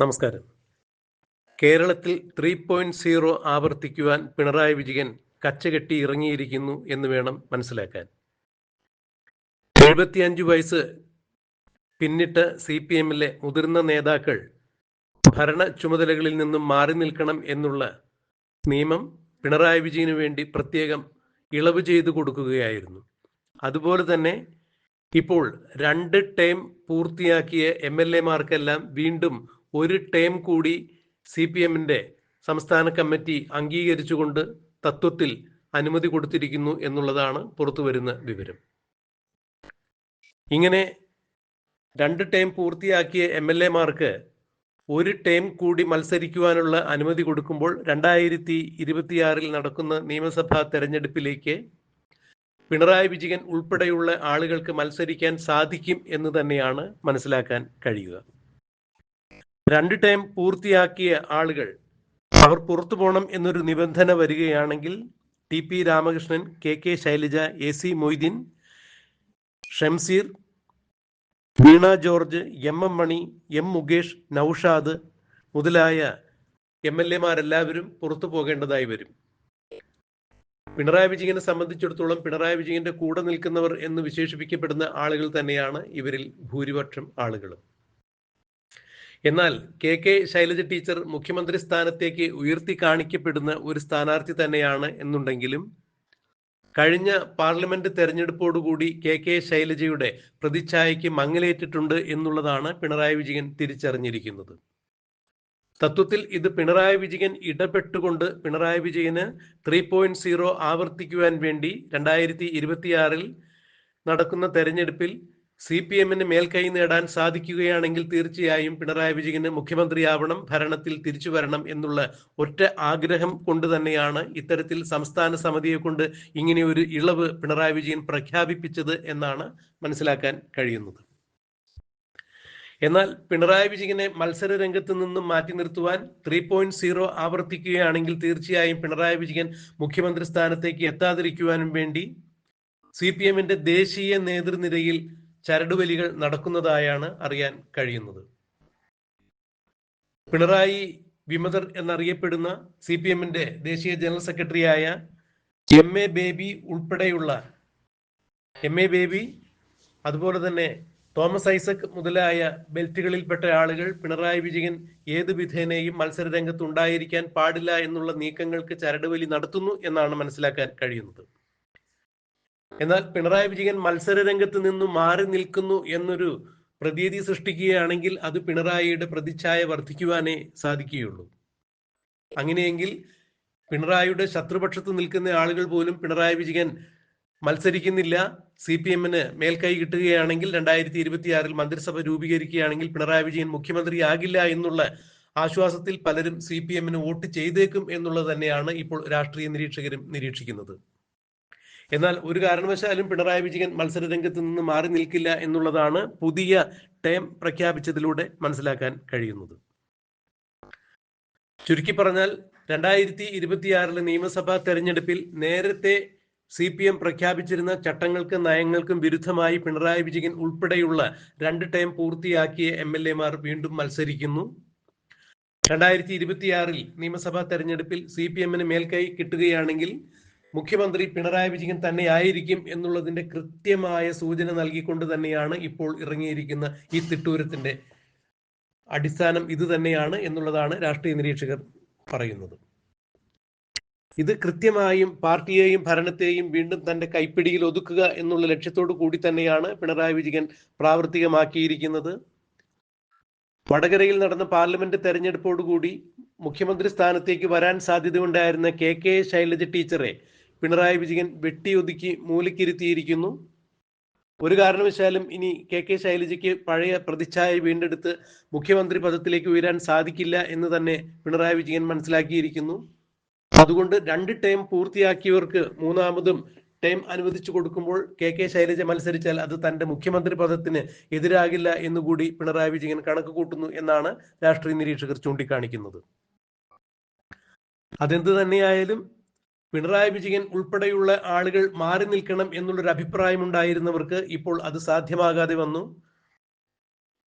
നമസ്കാരം. കേരളത്തിൽ three point zero ആവർത്തിക്കുവാൻ പിണറായി വിജയൻ കച്ചകെട്ടി ഇറങ്ങിയിരിക്കുന്നു എന്ന് വേണം മനസ്സിലാക്കാൻ. എഴുപത്തിയഞ്ച് വയസ്സ് പിന്നിട്ട് സി പി എമ്മിലെ മുതിർന്ന നേതാക്കൾ ഭരണ ചുമതലകളിൽ നിന്നും മാറി നിൽക്കണം എന്നുള്ള നിയമം പിണറായി വിജയന് വേണ്ടി പ്രത്യേകം ഇളവ് ചെയ്തു കൊടുക്കുകയായിരുന്നു. അതുപോലെ തന്നെ ഇപ്പോൾ രണ്ട് ടേം പൂർത്തിയാക്കിയ എം എൽ എമാർക്കെല്ലാം വീണ്ടും ഒരു ടേം കൂടി സി പി എമ്മിന്റെ സംസ്ഥാന കമ്മിറ്റി അംഗീകരിച്ചുകൊണ്ട് തത്വത്തിൽ അനുമതി കൊടുത്തിരിക്കുന്നു എന്നുള്ളതാണ് പുറത്തുവരുന്ന വിവരം. ഇങ്ങനെ രണ്ട് ടേം പൂർത്തിയാക്കിയ എം എൽ എമാർക്ക് ഒരു ടേം കൂടി മത്സരിക്കുവാനുള്ള അനുമതി കൊടുക്കുമ്പോൾ രണ്ടായിരത്തി ഇരുപത്തിയാറിൽ നടക്കുന്ന നിയമസഭാ തെരഞ്ഞെടുപ്പിലേക്ക് പിണറായി വിജയൻ ഉൾപ്പെടെയുള്ള ആളുകൾക്ക് മത്സരിക്കാൻ സാധിക്കും എന്ന് തന്നെയാണ് മനസ്സിലാക്കാൻ കഴിയുക. രണ്ട് ടൈം പൂർത്തിയാക്കിയ ആളുകൾ അവർ പുറത്തു പോകണം എന്നൊരു നിബന്ധന വരികയാണെങ്കിൽ T P Ramakrishnan K K Shailaja A C Moideen Shamseer Veena George M M Mani M Mukesh Noushad മുതലായ എം എൽ എമാരെല്ലാവരും പുറത്തു പോകേണ്ടതായി വരും. പിണറായി വിജയനെ സംബന്ധിച്ചിടത്തോളം പിണറായി വിജയന്റെ കൂടെ നിൽക്കുന്നവർ എന്ന് വിശേഷിപ്പിക്കപ്പെടുന്ന ആളുകൾ തന്നെയാണ് ഇവരിൽ ഭൂരിപക്ഷം ആളുകളും. എന്നാൽ കെ കെ ശൈലജ ടീച്ചർ മുഖ്യമന്ത്രി സ്ഥാനത്തേക്ക് ഉയർത്തി കാണിക്കപ്പെടുന്ന ഒരു സ്ഥാനാർത്ഥി തന്നെയാണ് എന്നുണ്ടെങ്കിലും കഴിഞ്ഞ പാർലമെന്റ് തെരഞ്ഞെടുപ്പോടുകൂടി കെ കെ ശൈലജയുടെ പ്രതിച്ഛായയ്ക്ക് മങ്ങലേറ്റിട്ടുണ്ട് എന്നുള്ളതാണ് പിണറായി വിജയൻ തിരിച്ചറിഞ്ഞിരിക്കുന്നത്. തത്വത്തിൽ ഇത് പിണറായി വിജയൻ ഇടപെട്ടുകൊണ്ട് പിണറായി വിജയന് ത്രീ പോയിന്റ് സീറോ ആവർത്തിക്കുവാൻ വേണ്ടി രണ്ടായിരത്തി ഇരുപത്തിയാറിൽ നടക്കുന്ന തെരഞ്ഞെടുപ്പിൽ സി പി എമ്മിന് മേൽക്കൈ നേടാൻ സാധിക്കുകയാണെങ്കിൽ തീർച്ചയായും പിണറായി വിജയന് മുഖ്യമന്ത്രിയാവണം ഭരണത്തിൽ തിരിച്ചു വരണം എന്നുള്ള ഒറ്റ ആഗ്രഹം കൊണ്ട് തന്നെയാണ് ഇത്തരത്തിൽ സംസ്ഥാന സമിതിയെ കൊണ്ട് ഇങ്ങനെ ഒരു ഇളവ് പിണറായി വിജയൻ പ്രഖ്യാപിപ്പിച്ചത് എന്നാണ് മനസ്സിലാക്കാൻ കഴിയുന്നത്. എന്നാൽ പിണറായി വിജയനെ മത്സര രംഗത്ത് നിന്നും മാറ്റി നിർത്തുവാൻ ത്രീ പോയിന്റ് സീറോ ആവർത്തിക്കുകയാണെങ്കിൽ തീർച്ചയായും പിണറായി വിജയൻ മുഖ്യമന്ത്രി സ്ഥാനത്തേക്ക് എത്താതിരിക്കുവാനും വേണ്ടി സി പി എമ്മിന്റെ ദേശീയ നേതൃനിരയിൽ ചരടുവലികൾ നടക്കുന്നതായാണ് അറിയാൻ കഴിയുന്നത്. പിണറായി വിമതർ എന്നറിയപ്പെടുന്ന സി പി എമ്മിന്റെ ദേശീയ ജനറൽ സെക്രട്ടറിയായ എം എ ബേബി ഉൾപ്പെടെയുള്ള എം എ ബേബി അതുപോലെ തന്നെ തോമസ് ഐസക് മുതലായ ബെൽറ്റുകളിൽപ്പെട്ട ആളുകൾ പിണറായി വിജയൻ ഏത് വിധേനയും മത്സര രംഗത്ത് ഉണ്ടായിരിക്കാൻ പാടില്ല എന്നുള്ള നീക്കങ്ങൾക്ക് ചരടുവലി നടത്തുന്നു എന്നാണ് മനസ്സിലാക്കാൻ കഴിയുന്നത്. എന്നാൽ പിണറായി വിജയൻ മത്സര രംഗത്ത് നിന്നും മാറി നിൽക്കുന്നു എന്നൊരു പ്രതീതി സൃഷ്ടിക്കുകയാണെങ്കിൽ അത് പിണറായിയുടെ പ്രതിച്ഛായ വർദ്ധിക്കുവാനേ സാധിക്കുകയുള്ളൂ. അങ്ങനെയെങ്കിൽ പിണറായിയുടെ ശത്രുപക്ഷത്ത് നിൽക്കുന്ന ആളുകൾ പോലും പിണറായി വിജയൻ മത്സരിക്കുന്നില്ല. സി പി എമ്മിന് മേൽക്കൈ കിട്ടുകയാണെങ്കിൽ രണ്ടായിരത്തി ഇരുപത്തിയാറിൽ മന്ത്രിസഭ രൂപീകരിക്കുകയാണെങ്കിൽ പിണറായി വിജയൻ മുഖ്യമന്ത്രിയാകില്ല എന്നുള്ള ആശ്വാസത്തിൽ പലരും സി പി എമ്മിന് വോട്ട് ചെയ്തേക്കും എന്നുള്ളത് തന്നെയാണ് ഇപ്പോൾ രാഷ്ട്രീയ നിരീക്ഷകരും നിരീക്ഷിക്കുന്നത്. എന്നാൽ ഒരു കാരണവശാലും പിണറായി വിജയൻ മത്സരരംഗത്ത് നിന്ന് മാറി നിൽക്കില്ല എന്നുള്ളതാണ് പുതിയ ടേം പ്രഖ്യാപിച്ചതിലൂടെ മനസ്സിലാക്കാൻ കഴിയുന്നത്. ചുരുക്കി പറഞ്ഞാൽ രണ്ടായിരത്തി ഇരുപത്തിയാറിലെ നിയമസഭാ തെരഞ്ഞെടുപ്പിൽ നേരത്തെ സി പി എം പ്രഖ്യാപിച്ചിരുന്ന ചട്ടങ്ങൾക്കും നയങ്ങൾക്കും വിരുദ്ധമായി പിണറായി വിജയൻ ഉൾപ്പെടെയുള്ള രണ്ട് ടേം പൂർത്തിയാക്കിയ എം എൽ എമാർ വീണ്ടും മത്സരിക്കുന്നു. രണ്ടായിരത്തി ഇരുപത്തിയാറിൽ നിയമസഭാ തെരഞ്ഞെടുപ്പിൽ സി പി എമ്മിന് മേൽക്കൈ കിട്ടുകയാണെങ്കിൽ മുഖ്യമന്ത്രി പിണറായി വിജയൻ തന്നെ ആയിരിക്കും എന്നുള്ളതിന്റെ കൃത്യമായ സൂചന നൽകിക്കൊണ്ട് തന്നെയാണ് ഇപ്പോൾ ഇറങ്ങിയിരിക്കുന്ന ഈ തിട്ടൂരത്തിന്റെ അടിസ്ഥാനം ഇത് തന്നെയാണ് എന്നുള്ളതാണ് രാഷ്ട്രീയ നിരീക്ഷകർ പറയുന്നത്. ഇത് കൃത്യമായും പാർട്ടിയെയും ഭരണത്തെയും വീണ്ടും തന്റെ കൈപ്പിടിയിൽ ഒതുക്കുക എന്നുള്ള ലക്ഷ്യത്തോടു കൂടി തന്നെയാണ് പിണറായി വിജയൻ പ്രാവർത്തികമാക്കിയിരിക്കുന്നത്. വടകരയിൽ നടന്ന പാർലമെന്റ് തെരഞ്ഞെടുപ്പോടുകൂടി മുഖ്യമന്ത്രി സ്ഥാനത്തേക്ക് വരാൻ സാധ്യതയുണ്ടായിരുന്ന കെ കെ ശൈലജ ടീച്ചറെ പിണറായി വിജയൻ വെട്ടിയൊതുക്കി മൂലക്കിരുത്തിയിരിക്കുന്നു ഒരു കാരണവശാലും ഇനി കെ കെ ശൈലജയ്ക്ക് പഴയ പ്രതിച്ഛായ വീണ്ടെടുത്ത് മുഖ്യമന്ത്രി പദത്തിലേക്ക് ഉയരാൻ സാധിക്കില്ല എന്ന് തന്നെ പിണറായി വിജയൻ മനസ്സിലാക്കിയിരിക്കുന്നു. അതുകൊണ്ട് രണ്ട് ടേം പൂർത്തിയാക്കിയവർക്ക് മൂന്നാമതും ടൈം അനുവദിച്ചു കൊടുക്കുമ്പോൾ കെ കെ ശൈലജ മത്സരിച്ചാൽ അത് തന്റെ മുഖ്യമന്ത്രി പദത്തിന് എതിരാകില്ല എന്നുകൂടി പിണറായി വിജയൻ കണക്ക് കൂട്ടുന്നു എന്നാണ് രാഷ്ട്രീയ നിരീക്ഷകർ ചൂണ്ടിക്കാണിക്കുന്നത്. അതെന്ത് തന്നെയായാലും പിണറായി വിജയൻ ഉൾപ്പെടെയുള്ള ആളുകൾ മാറി നിൽക്കണം എന്നുള്ളൊരു അഭിപ്രായം ഉണ്ടായിരുന്നവർക്ക് ഇപ്പോൾ അത് സാധ്യമാകാതെ വന്നു.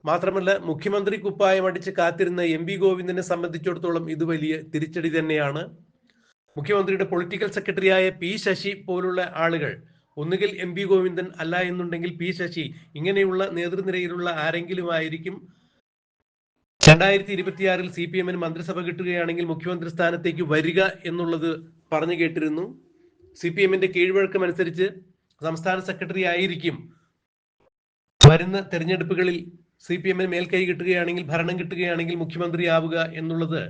മാത്രമല്ല മുഖ്യമന്ത്രി കുപ്പായം അടിച്ച് കാത്തിരുന്ന എം വി ഗോവിന്ദനെ സംബന്ധിച്ചിടത്തോളം ഇത് വലിയ തിരിച്ചടി തന്നെയാണ്. മുഖ്യമന്ത്രിയുടെ പൊളിറ്റിക്കൽ സെക്രട്ടറിയായ പി ശശി പോലുള്ള ആളുകൾ ഒന്നുകിൽ എം പി ഗോവിന്ദൻ അല്ല എന്നുണ്ടെങ്കിൽ പി ശശി ഇങ്ങനെയുള്ള നേതൃനിരയിലുള്ള ആരെങ്കിലും ആയിരിക്കും രണ്ടായിരത്തി ഇരുപത്തിയാറിൽ സി പി എമ്മിന് മന്ത്രിസഭ കിട്ടുകയാണെങ്കിൽ മുഖ്യമന്ത്രി സ്ഥാനത്തേക്ക് വരിക എന്നുള്ളത് പറഞ്ഞു കേട്ടിരുന്നു. സി പി എമ്മിന്റെ കീഴ്വഴക്കം അനുസരിച്ച് സംസ്ഥാന സെക്രട്ടറി ആയിരിക്കും. വരുന്ന തെരഞ്ഞെടുപ്പുകളിൽ സി പി എമ്മിന് മേൽക്കൈ കിട്ടുകയാണെങ്കിൽ ഭരണം കിട്ടുകയാണെങ്കിൽ മുഖ്യമന്ത്രി ആവുക എന്നുള്ളത്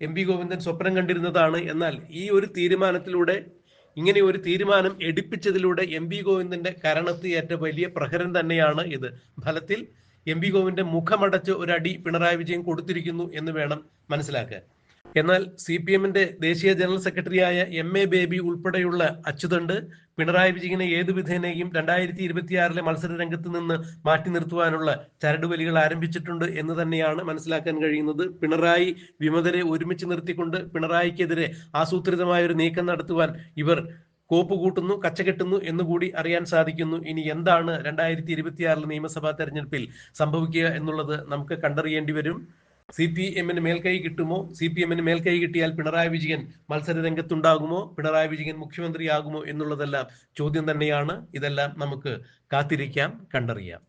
എം പി ഗോവിന്ദൻ സ്വപ്നം കണ്ടിരുന്നതാണ്. എന്നാൽ ഈ ഒരു തീരുമാനത്തിലൂടെ ഇങ്ങനെ ഒരു തീരുമാനം എടുപ്പിച്ചതിലൂടെ എം പി ഗോവിന്ദന്റെ കരണത്ത് ഏറ്റ വലിയ പ്രഹരം തന്നെയാണ് ഇത്. ഫലത്തിൽ എം വി ഗോവിന്റെ മുഖമടച്ച് ഒരടി പിണറായി വിജയൻ കൊടുത്തിരിക്കുന്നു എന്ന് വേണം മനസ്സിലാക്കാൻ. എന്നാൽ സി പി എമ്മിന്റെ ദേശീയ ജനറൽ സെക്രട്ടറിയായ എം എ ബേബി ഉൾപ്പെടെയുള്ള അച്യുതണ്ട് പിണറായി വിജയനെ ഏതു വിധേനയും രണ്ടായിരത്തി ഇരുപത്തിയാറിലെ മത്സര രംഗത്ത് നിന്ന് മാറ്റി നിർത്തുവാനുള്ള ചരടുവലികൾ ആരംഭിച്ചിട്ടുണ്ട് എന്ന് തന്നെയാണ് മനസ്സിലാക്കാൻ കഴിയുന്നത്. പിണറായി വിമതരെ ഒരുമിച്ച് നിർത്തിക്കൊണ്ട് പിണറായിക്കെതിരെ ആസൂത്രിതമായ ഒരു നീക്കം നടത്തുവാൻ ഇവർ കോപ്പ് കൂട്ടുന്നു കച്ചകെട്ടുന്നു എന്നുകൂടി അറിയാൻ സാധിക്കുന്നു. ഇനി എന്താണ് രണ്ടായിരത്തി ഇരുപത്തിയാറിലെ നിയമസഭാ തെരഞ്ഞെടുപ്പിൽ സംഭവിക്കുക എന്നുള്ളത് നമുക്ക് കണ്ടറിയേണ്ടി വരും. സി പി എമ്മിന് മേൽക്കൈ കിട്ടുമോ? സി പി എമ്മിന് മേൽക്കൈ കിട്ടിയാൽ പിണറായി വിജയൻ മത്സര രംഗത്തുണ്ടാകുമോ പിണറായി വിജയൻ മുഖ്യമന്ത്രിയാകുമോ എന്നുള്ളതെല്ലാം ചോദ്യം തന്നെയാണ്. ഇതെല്ലാം നമുക്ക് കാത്തിരിക്കാം കണ്ടറിയാം.